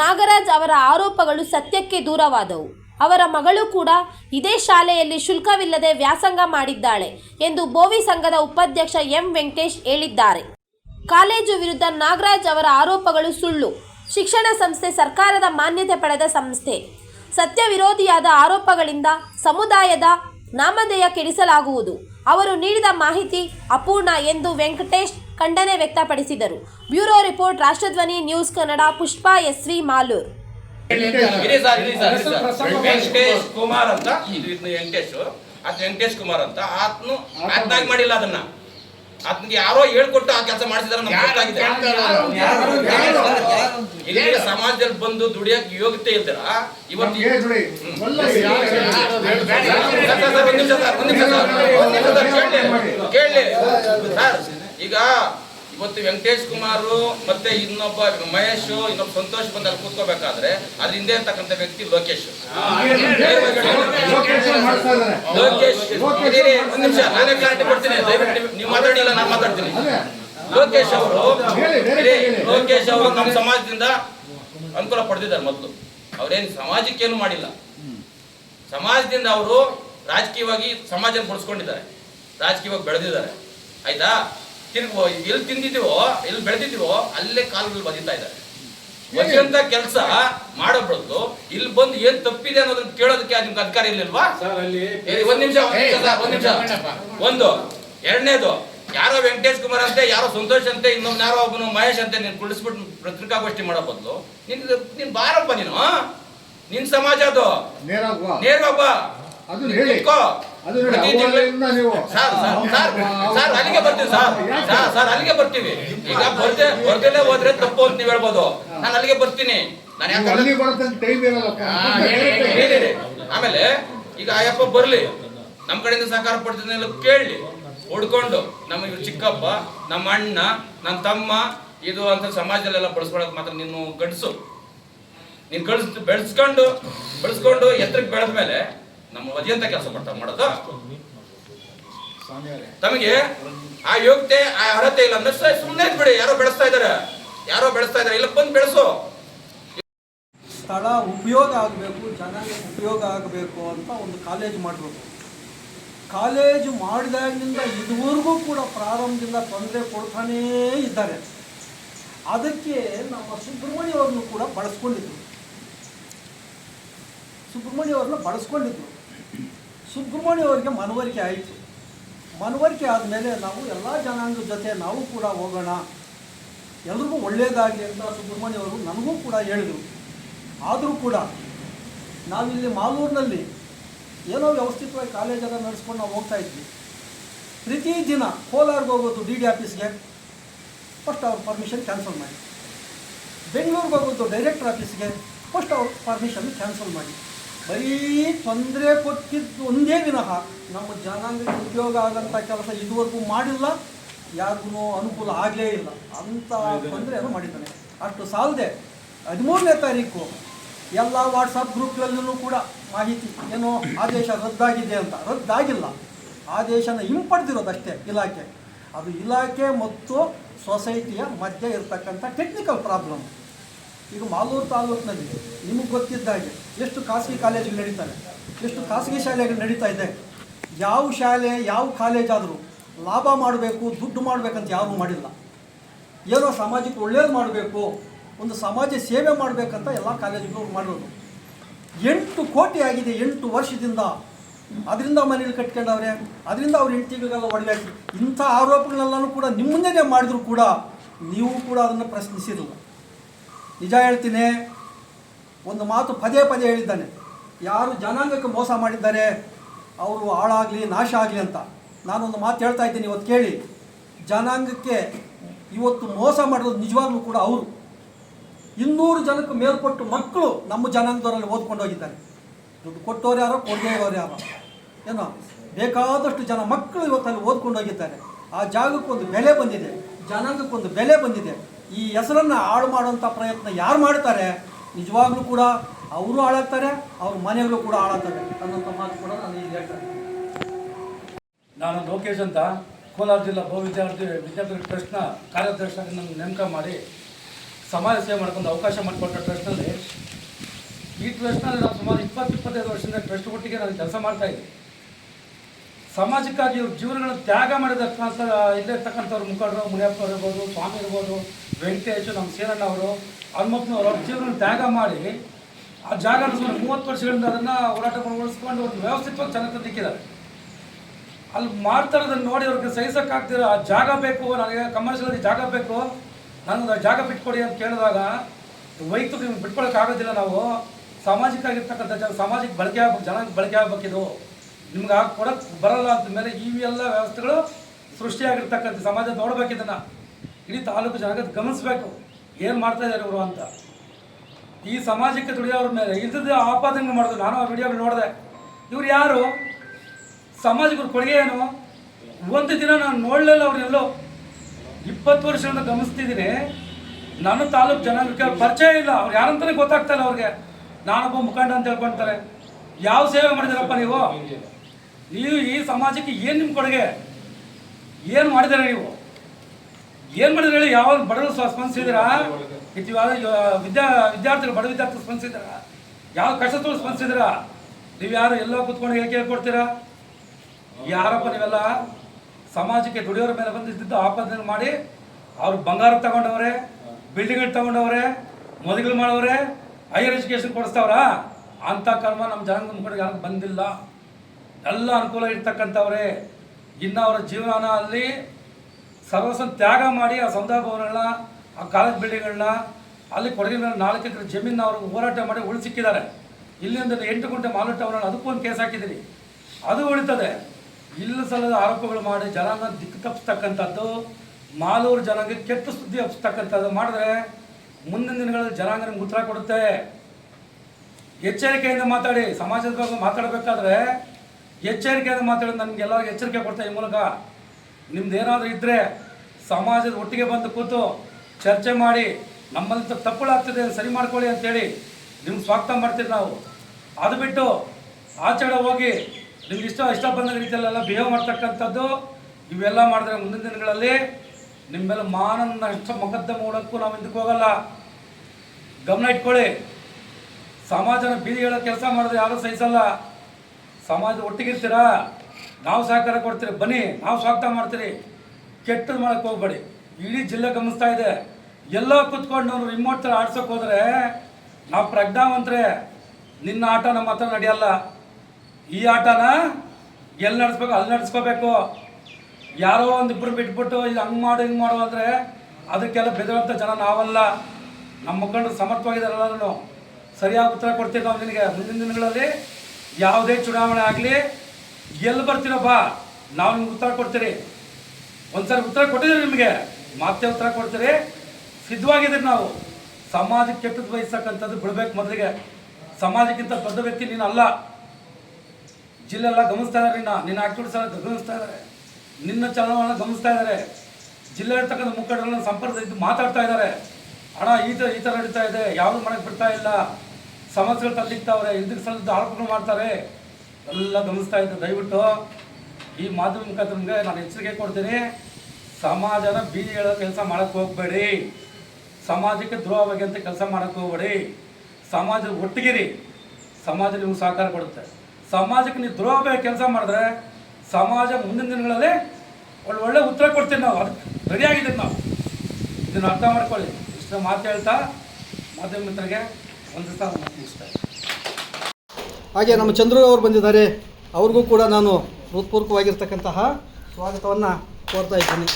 ನಾಗರಾಜ್ ಅವರ ಆರೋಪಗಳು ಸತ್ಯಕ್ಕೆ ದೂರವಾದವು. ಅವರ ಮಗಳು ಕೂಡ ಇದೇ ಶಾಲೆಯಲ್ಲಿ ಶುಲ್ಕವಿಲ್ಲದೆ ವ್ಯಾಸಂಗ ಮಾಡಿದ್ದಾಳೆ ಎಂದು ಬೋವಿ ಸಂಘದ ಉಪಾಧ್ಯಕ್ಷ ಎಂ ವೆಂಕಟೇಶ್ ಹೇಳಿದ್ದಾರೆ. ಕಾಲೇಜು ವಿರುದ್ಧ ನಾಗರಾಜ್ ಅವರ ಆರೋಪಗಳು ಸುಳ್ಳು. ಶಿಕ್ಷಣ ಸಂಸ್ಥೆ ಸರ್ಕಾರದ ಮಾನ್ಯತೆ ಪಡೆದ ಸಂಸ್ಥೆ. ಸತ್ಯ ವಿರೋಧಿಯಾದ ಆರೋಪಗಳಿಂದ ಸಮುದಾಯದ ನಾಮಧೇಯ ಕೆಡಿಸಲಾಗುವುದು. ಅವರು ನೀಡಿದ ಮಾಹಿತಿ ಅಪೂರ್ಣ ಎಂದು ವೆಂಕಟೇಶ್ ಖಂಡನೆ ವ್ಯಕ್ತಪಡಿಸಿದರು. Bureau report, Rashtradhwani news Kannada, Pushpa Malur. ಇರಿ ಸರ್ ವೆಂಕಟೇಶ್ ಕುಮಾರ್ ಅಂತ ವೆಂಕಟೇಶ್. ಕುಮಾರ್ ಅಂತ. ಮಾಡಿಲ್ಲ ಅದನ್ನ. ಆತನಿಗೆ ಯಾರೋ ಹೇಳ್ಕೊಟ್ಟು ಆ ಕೆಲಸ ಮಾಡಿಸಿದಾರೆ ನಮ್ಗೆ ಗೊತ್ತಾಗಿದೆ. ಇಲ್ಲಿ? ಸಮಾಜದಲ್ಲಿ ಬಂದು ದುಡಿಯಕ್ಕೆ ಯೋಗ್ಯತೆ ಇದ್ದರ ಇವತ್ತು ಒಂದ್ ನಿಮಿಷ ನಿಮಿಷ. ಸರ್, ಈಗ ಇವತ್ತು ವೆಂಕಟೇಶ್ ಕುಮಾರ್ ಮತ್ತೆ ಇನ್ನೊಬ್ಬ ಮಹೇಶ್ ಇನ್ನೊಬ್ಬ ಸಂತೋಷ್ ಬಂದ ಅಲ್ಲಿ ಕೂತ್ಕೋಬೇಕಾದ್ರೆ ಅದ್ರ ಹಿಂದೆ ಇರ್ತಕ್ಕಂಥ ವ್ಯಕ್ತಿ ಲೋಕೇಶ್. ಲೋಕೇಶ್ ಒಂದ್ ನಿಮಿಷ. ನಾನೇ ಕ್ಲಾರಿಟಿ ಕೊಡ್ತೀನಿ. ದಯವಿಟ್ಟು ನೀವು- ಮಾತಾಡಿಲ್ಲ ನಾನು ಮಾತಾಡ್ತೀನಿ. ಲೋಕೇಶ್ ಅವರು ಲೋಕೇಶ್ ಅವರು ನಮ್ಮ ಸಮಾಜದಿಂದ ಅನುಕೂಲ ಪಡೆದಿದ್ದಾರೆ ಮೊದಲು. ಅವ್ರೇನು ಸಮಾಜಕ್ಕೇನು ಮಾಡಿಲ್ಲ. ಸಮಾಜದಿಂದ ಅವರು ರಾಜಕೀಯವಾಗಿ ಸಮಾಜ ಬಳಸ್ಕೊಂಡಿದ್ದಾರೆ ರಾಜಕೀಯವಾಗಿ ಬೆಳೆದಿದ್ದಾರೆ. ಆಯ್ತಾ? ತಿರ್ಗು ಎಲ್ಲಿ ತಿಂದಿದ್ದೀವೋ ಎಲ್ಲಿ ಬೆಳೆದಿದ್ದೀವೋ ಅಲ್ಲೇ ಕಾಲುಗಳು ಬದಿತಾ ಇದ್ದಾರೆ ಒಚ್ಚಂತ ಕೆಲಸ ಮಾಡೋ ಬದಲು ಇಲ್ಲಿ ಬಂದು ಏನ್ ತಪ್ಪಿದೆ ಅನ್ನೋದನ್ನ ಕೇಳೋದಕ್ಕೆ ನಿಮ್ಗೆ ಅಧಿಕಾರ ಇರ್ಲಿಲ್ವಾ? ಸರ್ ಅಲ್ಲಿ ಏ, ಒಂದ್ ನಿಮಿಷ ಒಂದ್ ನಿಮಿಷ ಒಂದ್ ಎರಡನೇದು ಯಾರೋ ವೆಂಕಟೇಶ್ ಕುಮಾರ್ ಅಂತೆ ಯಾರೋ ಸಂತೋಷ್ ಅಂತೆ ಇನ್ನೊಂದು ಯಾರೋ ಒಬ್ಬನು ಮಹೇಶ್ ಅಂತೆ ನೀನ್ ಕುಳಿಸ್ಬಿಟ್ಟು ಪತ್ರಿಕಾಗೋಷ್ಠಿ ಮಾಡೋ ಬದಲು ನಿನ್ ನೀನ್ ಬಾರಪ್ಪ ನೀನು ನಿನ್ ಸಮಾಜ ಅದು. ನೇರವಾ ಒಬ್ಬ ಬಾ. ಅದು ಪ್ರತಿ ತಿಂಗ್ಳು- ಸರ್ ಸರ್ ಅಲ್ಲಿಗೆ ಬರ್ತೀವಿ ಸರ್. ಸರ್ ಸರ್ ಅಲ್ಲಿಗೆ ಬರ್ತೀವಿ. ಈಗ ಬರ್ದೆ ಬರ್ದಲ್ಲೇ ಹೋದ್ರೆ ತಪ್ಪು ಅಂತ ನೀವು ಹೇಳ್ಬೋದು. ನಾನು ಅಲ್ಲಿಗೆ ಬರ್ತೀನಿ. ನಾನು ಯಾಕಂದ್ರೆ. ಆಮೇಲೆ ಈಗ ಆಯಪ್ಪ ಬರ್ಲಿ. ನಮ್ ಕಡೆಯಿಂದ ಸಹಕಾರ ಪಡ್ತೀನಿ ಕೇಳಿ. ಹುಡ್ಕೊಂಡು ನಮಗೆ ಚಿಕ್ಕಪ್ಪ ನಮ್ಮ ಅಣ್ಣ ನನ್ನ ತಮ್ಮ ಇದು ಅಂತ ಸಮಾಜದಲ್ಲೆಲ್ಲ ಬಳಸ್ಕೊಳಕ್ ಮಾತ್ರ ನೀನು ಗಂಡಸು. ನೀನ್ ಕಳಿಸ್ ಬೆಳೆಸ್ಕೊಂಡು ಬೆಳೆಸ್ಕೊಂಡು ಎತ್ತರಕ್ಕೆ ಬೆಳೆದ ಮೇಲೆ ನಮ್ಮ ವದಿಯಂತ ಕೆಲಸ ಮಾಡ್ತಾರೆ ಮಾಡೋದು? ತಮಗೆ ಆ ಯೋಗ್ಯತೆ ಆ ಅರ್ಹತೆ ಇಲ್ಲ ಅಂದ್ರೆ ಸುಮ್ಮನೆ ಬಿಡಿ ಯಾರೋ ಬೆಳೆಸ್ತಾ ಇದಾರೆ. ಯಾರೋ ಬೆಳೆಸ್ತಾ ಇದಾರೆ. ಇಲ್ಲ ಬಂದು ಬೆಳೆಸು. ಸ್ಥಳ ಉಪಯೋಗ ಆಗಬೇಕು ಜನಕ್ಕೆ ಉಪಯೋಗ ಆಗಬೇಕು ಅಂತ ಒಂದು ಕಾಲೇಜ್ ಮಾಡಬೇಕು. ಕಾಲೇಜು ಮಾಡಿದಾಗಿನಿಂದ ಇದುವರೆಗೂ ಕೂಡ ಪ್ರಾರಂಭದಿಂದ ತೊಂದರೆ ಕೊಡ್ತಾನೇ ಇದ್ದಾರೆ. ಅದಕ್ಕೆ ನಮ್ಮ ಸುಬ್ರಹ್ಮಣ್ಯ ಅವ್ರನ್ನು ಕೂಡ ಬಳಸ್ಕೊಂಡಿದ್ರು. ಸುಬ್ರಹ್ಮಣ್ಯ ಅವ್ರನ್ನ ಬಳಸ್ಕೊಂಡಿದ್ರು. ಸುಬ್ರಹ್ಮಣ್ಯ ಅವರಿಗೆ ಮನವರಿಕೆ ಆಯಿತು. ಮನವರಿಕೆ ಆದಮೇಲೆ ನಾವು ಎಲ್ಲ ಜನಾಂಗದ ಜೊತೆ ನಾವು ಕೂಡ ಹೋಗೋಣ. ಎಲ್ರಿಗೂ ಒಳ್ಳೆಯದಾಗಲಿ ಅಂತ ಸುಬ್ರಹ್ಮಣ್ಯ ಅವರು ನನಗೂ ಕೂಡ ಹೇಳಿದರು. ಆದರೂ ಕೂಡ ನಾವಿಲ್ಲಿ ಮಾಲೂರಿನಲ್ಲಿ ಏನೋ ವ್ಯವಸ್ಥಿತವಾಗಿ ಕಾಲೇಜೆಲ್ಲ ನಡೆಸ್ಕೊಂಡು ನಾವು ಹೋಗ್ತಾ ಇದ್ವಿ. ಪ್ರತಿ ದಿನ ಕೋಲಾರ್ಗೆ ಹೋಗೋದು ಡಿ ಡಿ ಆಫೀಸ್ಗೆ ಫಸ್ಟ್ ಅವ್ರ ಪರ್ಮಿಷನ್ ಕ್ಯಾನ್ಸಲ್ ಮಾಡಿ. ಬೆಂಗಳೂರಿಗೆ ಹೋಗೋದು ಡೈರೆಕ್ಟರ್ ಆಫೀಸ್ಗೆ ಫಸ್ಟ್ ಅವ್ರ ಪರ್ಮಿಷನ್ ಕ್ಯಾನ್ಸಲ್ ಮಾಡಿ. ಬರೀ ತೊಂದರೆ ಕೊಟ್ಟಿದ್ದು ಒಂದೇ ವಿನಃ ನಮ್ಮ ಜನಾಂಗಕ್ಕೆ ಉದ್ಯೋಗ ಆಗಂಥ ಕೆಲಸ ಇದುವರೆಗೂ ಮಾಡಿಲ್ಲ ಯಾರಿಗೂ ಅನುಕೂಲ ಆಗಲೇ ಇಲ್ಲ. ಅಂಥ ತೊಂದರೆಯನ್ನು ಮಾಡಿದ್ದಾನೆ. ಅಷ್ಟು ಸಾಲದೆ ಹದಿಮೂರನೇ ತಾರೀಕು ಎಲ್ಲ ವಾಟ್ಸಪ್ ಗ್ರೂಪ್ಗಳಲ್ಲೂ ಕೂಡ ಮಾಹಿತಿ ಏನೋ ಆದೇಶ ರದ್ದಾಗಿದೆ ಅಂತ. ರದ್ದಾಗಿಲ್ಲ. ಆದೇಶನ ಹಿಂಪಡೆದಿರೋದಷ್ಟೇ ಇಲಾಖೆ. ಅದು ಇಲಾಖೆ ಮತ್ತು ಸೊಸೈಟಿಯ ಮಧ್ಯೆ ಇರತಕ್ಕಂಥ ಟೆಕ್ನಿಕಲ್ ಪ್ರಾಬ್ಲಮ್ ಈಗ ಮಾಲೂರು ತಾಲೂಕಿನಲ್ಲಿ ನಿಮಗೆ ಗೊತ್ತಿದ್ದ ಹಾಗೆ ಎಷ್ಟು ಖಾಸಗಿ ಕಾಲೇಜುಗಳು ನಡೀತಾರೆ ಎಷ್ಟು ಖಾಸಗಿ ಶಾಲೆಗಳು ನಡೀತಾ ಇದೆ, ಯಾವ ಶಾಲೆ ಯಾವ ಕಾಲೇಜ್ ಆದರೂ ಲಾಭ ಮಾಡಬೇಕು, ದುಡ್ಡು ಮಾಡಬೇಕಂತ ಯಾರೂ ಮಾಡಿಲ್ಲ. ಏನೋ ಸಮಾಜಕ್ಕೆ ಒಳ್ಳೇದು ಮಾಡಬೇಕು, ಒಂದು ಸಮಾಜ ಸೇವೆ ಮಾಡಬೇಕಂತ ಎಲ್ಲ ಕಾಲೇಜುಗಳು ಮಾಡಿರೋದು. ಎಂಟು ಕೋಟಿ ಆಗಿದೆ ಎಂಟು ವರ್ಷದಿಂದ. ಅದರಿಂದ ಮನೇಲಿ ಕಟ್ಕೊಂಡವ್ರೆ, ಅದರಿಂದ ಅವ್ರ ಹೆಂಡತಿಗಳಿಗೆಲ್ಲ ಒಡವೆ ಇಂಥ ಆರೋಪಗಳನ್ನೆಲ್ಲನೂ ಕೂಡ ನಿಮ್ಮ ಮುಂದೆನೇ ಮಾಡಿದ್ರು ಕೂಡ ನೀವು ಕೂಡ ಅದನ್ನು ಪ್ರಶ್ನಿಸಿರಲಿಲ್ಲ ನಿಜ ಹೇಳ್ತೀನಿ ಒಂದು ಮಾತು ಪದೇ ಪದೇ ಹೇಳಿದ್ದಾನೆ. ಯಾರು ಜನಾಂಗಕ್ಕೆ ಮೋಸ ಮಾಡಿದ್ದಾರೆ, ಅವರು ಹಾಳಾಗಲಿ, ನಾಶ ಆಗಲಿ ಅಂತ. ನಾನೊಂದು ಮಾತು ಹೇಳ್ತಾ ಇದ್ದೀನಿ, ಇವತ್ತು ಕೇಳಿ. ಜನಾಂಗಕ್ಕೆ ಇವತ್ತು ಮೋಸ ಮಾಡಿರೋದು ನಿಜವಾಗ್ಲೂ ಕೂಡ ಅವರು. ಇನ್ನೂರು ಜನಕ್ಕೆ ಮೇಲ್ಪಟ್ಟು ಮಕ್ಕಳು ನಮ್ಮ ಜನಾಂಗದವರಲ್ಲಿ ಓದ್ಕೊಂಡು ಹೋಗಿದ್ದಾರೆ. ದುಡ್ಡು ಕೊಟ್ಟವ್ರು ಯಾರೋ, ಕೊಡದೇ ಇರೋರು ಯಾರೋ. ಏನೋ, ಬೇಕಾದಷ್ಟು ಜನ ಮಕ್ಕಳು ಇವತ್ತಲ್ಲಿ ಓದ್ಕೊಂಡು ಹೋಗಿದ್ದಾರೆ. ಆ ಜಾಗಕ್ಕೊಂದು ಬೆಲೆ ಬಂದಿದೆ, ಜನಾಂಗಕ್ಕೊಂದು ಬೆಲೆ ಬಂದಿದೆ. ಈ ಹೆಸರನ್ನು ಹಾಳು ಮಾಡುವಂಥ ಪ್ರಯತ್ನ ಯಾರು ಮಾಡ್ತಾರೆ? ನಿಜವಾಗ್ಲೂ ಕೂಡ ಅವರು ಹಾಳಾಗ್ತಾರೆ, ಅವ್ರ ಮನೆಯವರು ಕೂಡ ಹಾಳಾಗ್ತಾರೆ ಅನ್ನೋಂಥ ಮಾತು ಕೂಡ ನಾನು ಈಗ ಹೇಳ್ತೇನೆ ನಾನು ಲೋಕೇಶ್ ಅಂತ. ಕೋಲಾರ ಜಿಲ್ಲಾ ಬಹು ವಿದ್ಯಾರ್ಥಿ ವಿದ್ಯಾರ್ಥಿ ಟ್ರಸ್ಟ್ನ ಕಾರ್ಯಾಧ್ಯಕ್ಷರಾಗಿ ನನ್ನ ನೇಮಕ ಮಾಡಿ ಸಮಾಜ ಸೇವೆ ಮಾಡ್ಕೊಂಡು ಅವಕಾಶ ಮಾಡಿಕೊಟ್ಟ ಟ್ರಸ್ಟ್ನಲ್ಲಿ. ಈ ಟ್ರಸ್ಟ್ನಲ್ಲಿ ನಾವು ಸುಮಾರು ಇಪ್ಪತ್ತು, ಇಪ್ಪತ್ತೈದು ವರ್ಷದಿಂದ ಟ್ರಸ್ಟ್ ಒಟ್ಟಿಗೆ ನಾನು ಕೆಲಸ ಮಾಡ್ತಾ ಇದ್ದೀನಿ. ಸಮಾಜಕ್ಕಾಗಿ ಇವ್ರ ಜೀವನಗಳನ್ನು ತ್ಯಾಗ ಮಾಡಿದ ಇಲ್ಲಿರ್ತಕ್ಕಂಥವ್ರು ಮುಖಂಡರು ಮುನಿಯಪ್ಪ ಇರ್ಬೋದು, ಸ್ವಾಮಿ ಇರ್ಬೋದು ವೆಂಕಟೇಶ್ ನಮ್ಮ ಸೇರಣ್ಣ ಅವರು, ಹನುಮಪ್ಪನವರು ಅವ್ರ ಜೀವನ ತ್ಯಾಗ ಮಾಡಿ, ಆ ಜಾಗ ಸುಮಾರು ಮೂವತ್ತು ವರ್ಷಗಳಿಂದ ಅದನ್ನು ಹೋರಾಟವನ್ನು ಉಳಿಸ್ಕೊಂಡು ಒಂದು ವ್ಯವಸ್ಥಿತವಾಗಿ ಚೆನ್ನಾಗಿ ತಿಕ್ಕಿದ್ದಾರೆ ಅಲ್ಲಿ ಮಾಡ್ತಾ ಇರೋದನ್ನು ನೋಡಿ ಅವ್ರಿಗೆ ಸಹಿಸೋಕ್ಕಾಗ್ತಿರೋ ಆ ಜಾಗ ಬೇಕು, ನನಗೆ ಕಮರ್ಷಿಯಲ್ ಜಾಗ ಬೇಕು ನನಗೆ ಜಾಗ ಬಿಟ್ಕೊಡಿ ಅಂತ ಕೇಳಿದಾಗ, ವೈಯಕ್ತಿಕ ಬಿಟ್ಕೊಳಕ್ಕಾಗೋದಿಲ್ಲ ನಾವು ಸಾಮಾಜಿಕ ಆಗಿರ್ತಕ್ಕಂಥ ಜನ ಸಮಾಜಕ್ಕೆ ಬಳಕೆ ಆಗ್ಬೇಕು ಜನಕ್ಕೆ ಬಳಕೆ ಆಗ್ಬೇಕಿದು ನಿಮ್ಗೆ ಆಗ ಕೊಡಕ್ಕೆ ಬರಲ್ಲ ಅಂತ ಮೇಲೆ ಈ ಎಲ್ಲ ವ್ಯವಸ್ಥೆಗಳು ಸೃಷ್ಟಿಯಾಗಿರ್ತಕ್ಕಂಥ ಸಮಾಜ ನೋಡ್ಬೇಕು ಇದನ್ನ. ಇಡೀ ತಾಲೂಕು ಜನಕ್ಕೆ ಗಮನಿಸ್ಬೇಕು. ಏನು ಮಾಡ್ತಾ ಇದ್ದಾರೆ ಇವರು ಅಂತ. ಈ ಸಮಾಜಕ್ಕೆ ದುಡಿಯೋರ ಮೇಲೆ ಇಲ್ಲದ ಆಪಾದನೆ ಮಾಡಿದ್ರು ನಾನು ಆ ವಿಡಿಯೋ ನೋಡಿದೆ. ಇವ್ರು ಯಾರು? ಸಮಾಜಕ್ಕೆ ಕೊಡುಗೆ ಏನು? ಒಂದು ದಿನ ನಾನು ನೋಡಲಿಲ್ಲ ಅವ್ರನ್ನೆಲ್ಲೋ. ಇಪ್ಪತ್ತು ವರ್ಷದಿಂದ ಗಮನಿಸ್ತಿದ್ದೀನಿ. ನನ್ನ ತಾಲೂಕು ಜನಕ್ಕೆ ಪರಿಚಯ ಇಲ್ಲ. ಅವ್ರು ಯಾರಂತಾನೆ ಗೊತ್ತಾಗ್ತಾ ಇಲ್ಲ ಅವ್ರಿಗೆ. ನಾನೊಬ್ಬ ಮುಖಂಡ ಅಂತ ಹೇಳ್ಕೊಂತಾರೆ. ಯಾವ ಸೇವೆ ಮಾಡಿದಾರಪ್ಪ ನೀವು? ನೀವು ಈ ಸಮಾಜಕ್ಕೆ ಏನು ನಿಮ್ಮ ಕೊಡುಗೆ? ಏನು ಮಾಡಿದ್ದಾರೆ ನೀವು? ಏನು ಮಾಡಿದ್ರೆ ಹೇಳಿ ಯಾವ ಬಡವರು ಸ್ಪಂದಿಸಿದಿರಾ ಇವಾಗ ವಿದ್ಯಾ, ವಿದ್ಯಾರ್ಥಿಗಳು, ಬಡ ವಿದ್ಯಾರ್ಥಿ ಸ್ಪಂದಿಸಿದ್ರ ಯಾವ ಕಷ್ಟಗಳು ಸ್ಪಂದಿಸಿದ್ರ ನೀವು ಯಾರು ಎಲ್ಲೋ ಕುತ್ಕೊಂಡು ಕೇಳ್ಕೊಡ್ತೀರಾ ಯಾರಪ್ಪ ನೀವೆಲ್ಲ? ಸಮಾಜಕ್ಕೆ ದುಡಿಯೋರ ಮೇಲೆ ಬಂದಿದ್ದು ಆಪಾದನೆ ಮಾಡಿ ಅವ್ರು ಬಂಗಾರ ತಗೊಂಡವ್ರೆ ಬಿಲ್ಡಿಂಗ್ ತಗೊಂಡವ್ರೆ, ಮದುವೆಗಳು ಮಾಡವ್ರೆ ಹೈಯರ್ ಎಜುಕೇಶನ್ ಕೊಡಿಸ್ತಾವ್ರ? ಅಂಥ ಕರ್ಮ ನಮ್ಮ ಜನಾಂಗ ಮುಖಂಡ ಯಾರು ಬಂದಿಲ್ಲ. ಎಲ್ಲ ಅನುಕೂಲ ಇರ್ತಕ್ಕಂಥವ್ರೆ. ಇನ್ನು ಅವರ ಜೀವನ ಅಲ್ಲಿ ಸರ್ವಸ್ವ ತ್ಯಾಗ ಮಾಡಿ ಆ ಸಮುದಾಯ ಭವನಗಳನ್ನ ಆ ಕಾಲೇಜ್ ಬಿಲ್ಡಿಂಗ್ಗಳನ್ನ ಅಲ್ಲಿ ಕೊಡಗಿನ ನಾಲ್ಕು ಎಕರೆ ಜಮೀನು ಅವರು ಹೋರಾಟ ಮಾಡಿ ಉಳಿಸಿಕ್ಕಿದ್ದಾರೆ ಇಲ್ಲಿಂದ ಎಂಟು ಗುಂಟೆ ಮಾಲೂಟ ಅವರನ್ನು ಅದಕ್ಕೂ ಒಂದು ಕೇಸ್ ಹಾಕಿದ್ದೀರಿ ಅದು ಉಳಿತದೆ. ಇಲ್ಲಿ ಸಲ್ಲದ ಆರೋಪಗಳು ಮಾಡಿ ಜನಾಂಗ ದಿಕ್ಕು ತಪ್ಪಿಸ್ತಕ್ಕಂಥದ್ದು, ಮಾಲೂರು ಜನಾಂಗ ಕೆಟ್ಟ ಸುದ್ದಿ ಹಬ್ಸ್ತಕ್ಕಂಥದ್ದು ಮಾಡಿದ್ರೆ ಮುಂದಿನ ದಿನಗಳಲ್ಲಿ ಜನಾಂಗ ನಿಮ್ಗೆ ಉತ್ತರ ಕೊಡುತ್ತೆ. ಎಚ್ಚರಿಕೆಯಿಂದ ಮಾತಾಡಿ, ಸಮಾಜದ ಬಗ್ಗೆ ಮಾತಾಡಬೇಕಾದ್ರೆ ಎಚ್ಚರಿಕೆಯಿಂದ ಮಾತಾಡೋದು ನಮ್ಗೆ ಎಲ್ಲರಿಗೂ ಎಚ್ಚರಿಕೆ ಕೊಡ್ತಾ ಈ ಮೂಲಕ. ನಿಮ್ದು ಏನಾದರೂ ಇದ್ದರೆ ಸಮಾಜದ ಒಟ್ಟಿಗೆ ಬಂದು ಕೂತು ಚರ್ಚೆ ಮಾಡಿ ನಮ್ಮಲ್ಲಿ ತಪ್ಪುಳಾಗ್ತದೆ ಸರಿ ಮಾಡ್ಕೊಳ್ಳಿ ಅಂತೇಳಿ ನಿಮ್ಗೆ ಸ್ವಾಗತ ಮಾಡ್ತೀವಿ ನಾವು. ಅದು ಬಿಟ್ಟು ಆಚೆಡೆ ಹೋಗಿ ನಿಮ್ಗೆ ಇಷ್ಟ ಇಷ್ಟ ಬಂದ ರೀತಿಯಲ್ಲೆಲ್ಲ ಬಿಹೇವ್ ಮಾಡ್ತಕ್ಕಂಥದ್ದು ಇವೆಲ್ಲ ಮಾಡಿದ್ರೆ ಮುಂದಿನ ದಿನಗಳಲ್ಲಿ ನಿಮ್ಮೆಲ್ಲ ಮೇಲೆ ಮಾನ ನಷ್ಟ ಮೊಕದ್ದಮೆ ಮಾಡೋಕ್ಕೂ ನಾವು ಇದಕ್ಕೆ ಹೋಗಲ್ಲ. ಗಮನ ಇಟ್ಕೊಳ್ಳಿ. ಸಮಾಜನ ಬೀದಿ ಹೇಳೋ ಕೆಲಸ ಮಾಡಿದ್ರೆ ಯಾರೂ ಸಹಿಸಲ್ಲ. ಸಮಾಜದ ಒಟ್ಟಿಗಿರ್ತೀರಾ? ನಾವು ಸಹಕಾರ ಕೊಡ್ತೀರಿ, ಬನ್ನಿ, ನಾವು ಸ್ವಾಗತ ಮಾಡ್ತೀರಿ. ಕೆಟ್ಟದ್ದು ಮಾಡಕ್ಕೆ ಹೋಗ್ಬೇಡಿ. ಇಡೀ ಜಿಲ್ಲೆ ಗಮನಿಸ್ತಾ ಇದೆ. ಎಲ್ಲ ಕುತ್ಕೊಂಡು ನಾವು ರಿಮೋಟ್ ಥರ ಆಡ್ಸೋಕೆ ಹೋದ್ರೆ, ನಾವು ಪ್ರಜ್ಞಾವಂತರೆ, ನಿನ್ನ ಆಟ ನಮ್ಮ ಹತ್ರ ನಡೆಯಲ್ಲ. ಈ ಆಟನ ಎಲ್ಲಿ ನಡೆಸ್ಬೇಕು, ಅಲ್ಲಿ ನಡೆಸ್ಕೋಬೇಕು. ಯಾರೋ ಒಂದಿಬ್ಬರು ಬಿಟ್ಬಿಟ್ಟು ಇದು ಹಂಗೆ ಮಾಡು, ಹಿಂಗೆ ಮಾಡು ಅಂದರೆ ಅದಕ್ಕೆಲ್ಲ ಬೆದರಂಥ ಜನ ನಾವಲ್ಲ. ನಮ್ಮ ಮುಖಂಡರು ಸಮರ್ಥವಾಗಿದ್ದಾರೆ ಎಲ್ಲರೂ ಸರಿಯಾಗಿ ಉತ್ತರ ಕೊಡ್ತೀವಿ ನಾವು ನಿನಗೆ. ಮುಂದಿನ ದಿನಗಳಲ್ಲಿ ಯಾವುದೇ ಚುನಾವಣೆ ಆಗಲಿ ಎಲ್ಲಿ ಬರ್ತೀರಪ್ಪ ನಾವು ನಿಮ್ಗೆ ಉತ್ತರ ಕೊಡ್ತೀರಿ. ಒಂದ್ಸಲ ಉತ್ತರ ಕೊಟ್ಟಿದ್ದೀರಿ ನಿಮಗೆ ಮತ್ತೆ ಉತ್ತರ ಕೊಡ್ತೀರಿ. ಸಿದ್ಧವಾಗಿದ್ದೀರಿ ನಾವು. ಸಮಾಜಕ್ಕೆ ಕೆಟ್ಟದ್ದು ಬಯಸ್ತಕ್ಕಂಥದ್ದು ಬಿಡ್ಬೇಕು ಮೊದಲಿಗೆ. ಸಮಾಜಕ್ಕಿಂತ ದೊಡ್ಡ ವ್ಯಕ್ತಿ ನೀನು ಅಲ್ಲ ಜಿಲ್ಲೆಲ್ಲ ಗಮನಿಸ್ತಾ ಇದ್ದಾರೆ ನಿನ್ನ ನಿನ್ನ ಆಕ್ಟಿವಿಟೀಸ್ ಎಲ್ಲ ಗಮನಿಸ್ತಾ ಇದ್ದಾರೆ. ನಿನ್ನ ಚಲನವನ್ನ ಗಮನಿಸ್ತಾ ಇದ್ದಾರೆ. ಜಿಲ್ಲೆ ಇರ್ತಕ್ಕಂಥ ಮುಖಂಡರನ್ನ ಸಂಪರ್ಕ ಇದ್ದು ಮಾತಾಡ್ತಾ ಇದ್ದಾರೆ. ಹಣ ಈ ಥರ ಈ ಥರ ನಡೀತಾ ಇದೆ ಯಾವುದು ಮನೆಗೆ ಬಿಡ್ತಾ ಇಲ್ಲ. ಸಮಸ್ಯೆಗಳು ತಂದಿಕ್ತಾವ್ರೆ ಸಲ್ಲದ ಆರೋಪಗಳು ಮಾಡ್ತಾರೆ. ಎಲ್ಲ ಗಮನಿಸ್ತಾ ಇದ್ದೆ. ದಯವಿಟ್ಟು ಈ ಮಾಧ್ಯಮ ಮುಖಾಂತರ ನಾನು ಎಚ್ಚರಿಕೆ ಕೊಡ್ತೀನಿ. ಸಮಾಜದ ಬೀದಿ ಹೇಳೋ ಕೆಲಸ ಮಾಡಕ್ಕೆ ಹೋಗಬೇಡಿ. ಸಮಾಜಕ್ಕೆ ದ್ರೋಹವಾಗಿ ಅಂತ ಕೆಲಸ ಮಾಡಕ್ಕೆ ಹೋಗಬೇಡಿ. ಸಮಾಜದ ಒಟ್ಟಿಗಿರಿ ಸಮಾಜ ನಿಮ್ಗೆ ಸಹಕಾರ ಕೊಡುತ್ತೆ. ಸಮಾಜಕ್ಕೆ ನೀವು ದ್ರೋಹವಾಗಿ ಕೆಲಸ ಮಾಡಿದ್ರೆ ಸಮಾಜ ಮುಂದಿನ ದಿನಗಳಲ್ಲಿ ಒಳ್ಳೆ ಒಳ್ಳೆ ಉತ್ತರ ಕೊಡ್ತೀವಿ ನಾವು. ಅದಕ್ಕೆ ರೆಡಿಯಾಗಿದ್ದೀವಿ ನಾವು. ಇದನ್ನು ಅರ್ಥ ಮಾಡ್ಕೊಳ್ಳಿ. ಇಷ್ಟ ಮಾತು ಹೇಳ್ತಾ ಮಾಧ್ಯಮ ಮಿತ್ರರಿಗೆ ಒಂದು ಮಾತು ಇಷ್ಟ ಹಾಗೆ ನಮ್ಮ ಚಂದ್ರು ಅವರು ಬಂದಿದ್ದಾರೆ. ಅವ್ರಿಗೂ ಕೂಡ ನಾನು ಹೃತ್ಪೂರ್ವಕವಾಗಿರ್ತಕ್ಕಂತಹ ಸ್ವಾಗತವನ್ನು ಕೋರ್ತಾ ಇದ್ದೀನಿ.